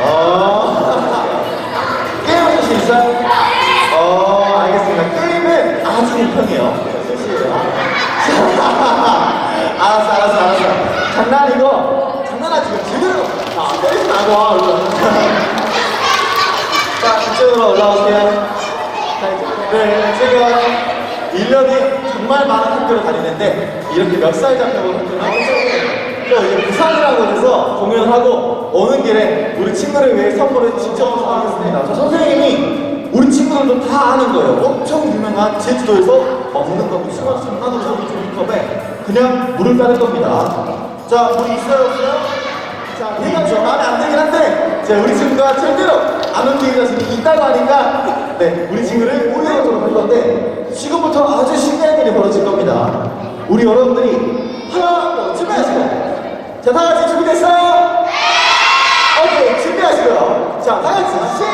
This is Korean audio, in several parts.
어. 게임하실 수 있어요? 어, 알겠습니다. 게임은 아주 불편해요. 알았어, 알았어, 알았어. 장난이고, 장난하지 마. 제대로. 아, 때리지 말고, 이거. 자, 이쪽으로 올라오세요. 자, 이제- 네, 제가 1년에 정말 많은 학교를 다니는데, 이렇게 멱살 잡고 학교를 나오죠. 또 이제 부산이라고 해서 공연하고 오는 길에 우리 친구를 위해 선물을 직접 하겠습니다. 저 선생님이 우리 친구들도 다 아는 거예요. 엄청 유명한 제주도에서 먹는 거고 수원 전라도 저기 종이컵에 그냥 물을 따를 겁니다. 자, 물 있어요, 없어요? 자, 얘가 좀 마음에 안 들긴 한데, 자, 우리 친구가 절대로 안 움직이는 자식이 있다고 하니까, 네, 우리 친구를 올려주도록 할 건데, 지금부터 아주 신기한 일이 벌어질 겁니다. 우리 여러분들이 하나, 더 준비하시고, 자, 다 같이 준비됐어요? 오케이, 준비하시고요. 자, 다 같이 시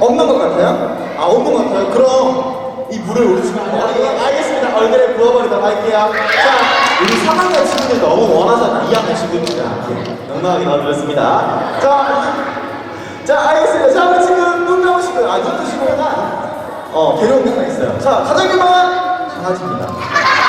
없는 것 같아요? 아, 없는 것 같아요? 그럼 이 물을 우리 친구 머리에 알겠습니다. 얼굴에 부어버리도록 할게요. 자, 우리 3학년 친구들 너무 원하잖아. 2학년 친구들. 영광하게 넣어드렸습니다. 자, 자, 알겠습니다. 자, 우리 친구 눈 감으시고요. 아, 눈 뜨시고요. 어, 괴로운 게 하나 있어요. 자, 유명한 강아지입니다.